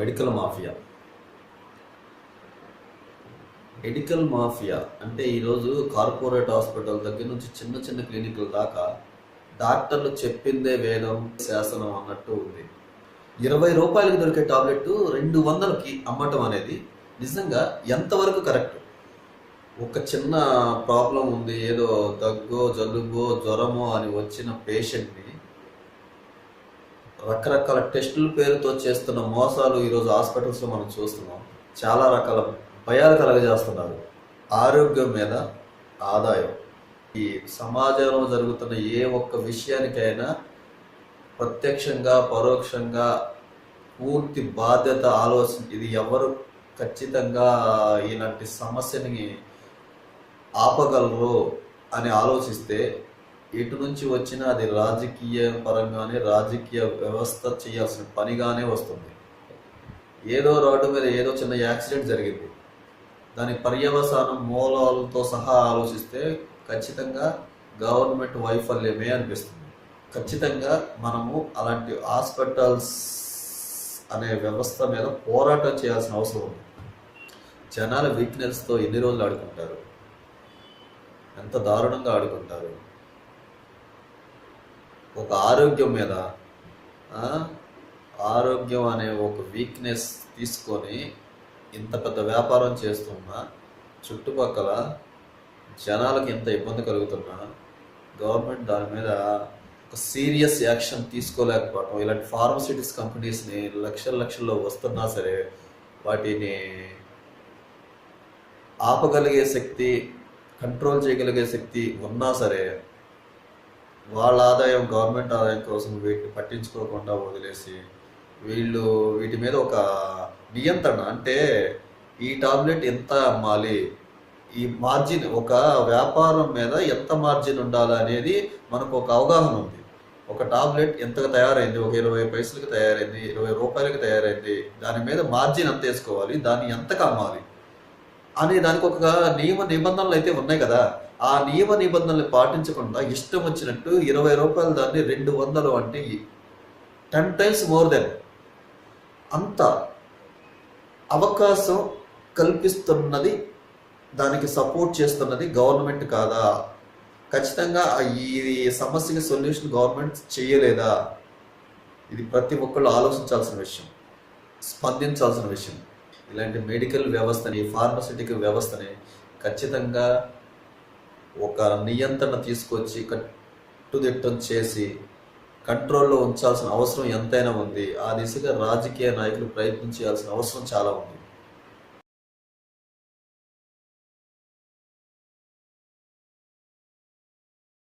Medical mafia. Medical mafia అంటే ఈరోజు corporate hospital దగ్గర నుంచి చిన్న చిన్న క్లినిక్ల దాకా డాక్టర్లు చెప్పిందే వేదం శాసనం అన్నట్టు ఉంది. ఇరవై రూపాయలకు దొరికే టాబ్లెట్ రెండు వందలకి అమ్మటం అనేది నిజంగా ఎంతవరకు కరెక్ట్? ఒక చిన్న ప్రాబ్లం ఉంది ఏదో దగ్గో జలుబో జ్వరమో అని వచ్చిన పేషెంట్ని రకరకాల టెస్టుల పేరుతో చేస్తున్న మోసాలు ఈరోజు హాస్పిటల్స్లో మనం చూస్తున్నాం. చాలా రకాల భయాలు కలగజేస్తున్నారు. ఆరోగ్యం మీద ఆదాయం. ఈ సమాజంలో జరుగుతున్న ఏ ఒక్క విషయానికైనా ప్రత్యక్షంగా పరోక్షంగా పూర్తి బాధ్యత ఆలోచన ఇది ఎవరు ఖచ్చితంగా ఇలాంటి సమస్యని ఆపగలరు అని ఆలోచిస్తే ఎటు నుంచి వచ్చినా అది రాజకీయ పరంగానే రాజకీయ వ్యవస్థ చేయాల్సిన పనిగానే వస్తుంది. ఏదో రోడ్డు మీద ఏదో చిన్న యాక్సిడెంట్ జరిగింది. దాని పర్యవసానం మూలాలతో సహా ఆలోచిస్తే ఖచ్చితంగా గవర్నమెంట్ వైఫల్యమే అనిపిస్తుంది. ఖచ్చితంగా మనము అలాంటి హాస్పిటల్స్ అనే వ్యవస్థ మీద పోరాటం చేయాల్సిన అవసరం ఉంది. జనాల వీక్నెస్తో ఎన్ని రోజులు ఆడుకుంటారు? ఎంత దారుణంగా ఆడుకుంటారు? ఒక ఆరోగ్యం మీద ఆరోగ్యం అనే ఒక వీక్నెస్ తీసుకొని ఇంత పెద్ద వ్యాపారం చేస్తున్నా చుట్టుపక్కల జనాలకు ఎంత ఇబ్బంది కలుగుతున్నా గవర్నమెంట్ దాని మీద ఒక సీరియస్ యాక్షన్ తీసుకోలేకపోవటం ఇలాంటి ఫార్మసిటిక్స్ కంపెనీస్ని లక్షల లక్షల్లో వస్తున్నా సరే వాటిని ఆపగలిగే శక్తి కంట్రోల్ చేయగలిగే శక్తి ఉన్నా సరే వాళ్ళ ఆదాయం గవర్నమెంట్ ఆదాయం కోసం వీటిని పట్టించుకోకుండా వదిలేసి వీళ్ళు వీటి మీద ఒక నియంత్రణ అంటే ఈ టాబ్లెట్ ఎంత అమ్మాలి? ఈ మార్జిన్ ఒక వ్యాపారం మీద ఎంత మార్జిన్ ఉండాలి అనేది మనకు ఒక అవగాహన ఉంది. ఒక టాబ్లెట్ ఎంతగా తయారైంది? ఒక ఇరవై పైసలకి తయారైంది ఇరవై రూపాయలకి తయారైంది. దాని మీద మార్జిన్ ఎంత వేసుకోవాలి? దాన్ని ఎంతకు అమ్మాలి? అనే దానికి ఒక నియమ నిబంధనలు అయితే ఉన్నాయి కదా. ఆ నియమ నిబంధనలు పాటించకుండా ఇష్టం వచ్చినట్టు ఇరవై రూపాయలు దాన్ని రెండు వందలు అంటే టెన్ టైమ్స్ మోర్ దెన్ అంత అవకాశం కల్పిస్తున్నది దానికి సపోర్ట్ చేస్తున్నది గవర్నమెంట్ కాదా? ఖచ్చితంగా ఈ సమస్యకి సొల్యూషన్ గవర్నమెంట్ చేయలేదా? ఇది ప్రతి ఒక్కళ్ళు ఆలోచించాల్సిన విషయం స్పందించాల్సిన విషయం. ఇలాంటి మెడికల్ వ్యవస్థని ఫార్మసిటికల్ వ్యవస్థని ఖచ్చితంగా ఒక నియంత్రణ తీసుకొచ్చి కట్టుదిట్టం చేసి కంట్రోల్లో ఉంచాల్సిన అవసరం ఎంతైనా ఉంది. ఆ దిశగా రాజకీయ నాయకులు ప్రయత్నం చేయాల్సిన అవసరం చాలా ఉంది.